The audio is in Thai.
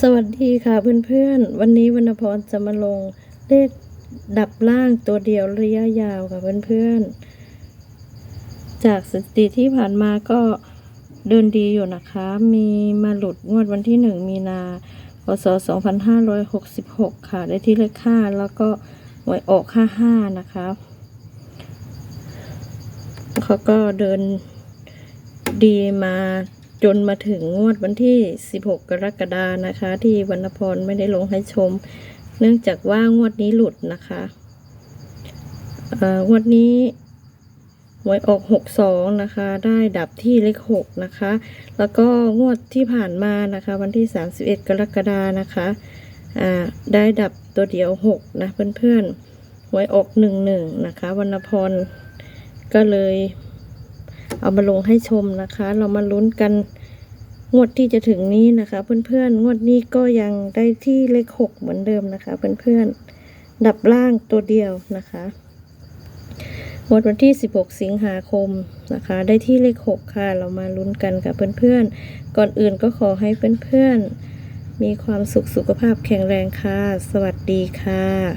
สวัสดีค่ะเพื่อนๆ วันนี้วรรณพรจะมาลงเลขดับล่างตัวเดียวระยะยาวค่ะเพื่อนๆ จากสถิติที่ผ่านมาก็เดินดีอยู่นะคะ มีมาหลุดงวดวันที่หนึ่งมีนาพศ2566 ค่ะ ได้ที่เลขห้าแล้วก็หวยออก 55 นะคะเขาก็เดินดีมา จนมาถึงงวดวันที่ 16 กรกฎานะคะ ที่วรรณพรไม่ได้ลงให้ชม เนื่องจากว่างวดนี้หลุดนะคะอ่องวดนี้หวยออก 62 นะคะ ได้ดับที่เลข 6 นะคะ แล้วก็งวดที่ผ่านมานะคะ วันที่ 31 กรกฎานะคะอ่าได้ดับตัวเดียว 6 นะเพื่อนๆหวยออก 11 นะคะวรรณพรก็เลย เอามาลงให้ชมนะคะ เรามาลุ้นกันงวดที่จะถึงนี้นะคะ เพื่อนๆงวดนี้ก็ยังได้ที่เลขหกเหมือนเดิมนะคะ เพื่อนๆดับล่างตัวเดียวนะคะงวดวันที่ 16 สิงหาคมนะคะ ได้ที่เลขหกค่ะ เรามาลุ้นกันกับเพื่อนๆ ก่อนอื่นก็ขอให้เพื่อนๆ มีความสุขสุขภาพแข็งแรงค่ะ สวัสดีค่ะ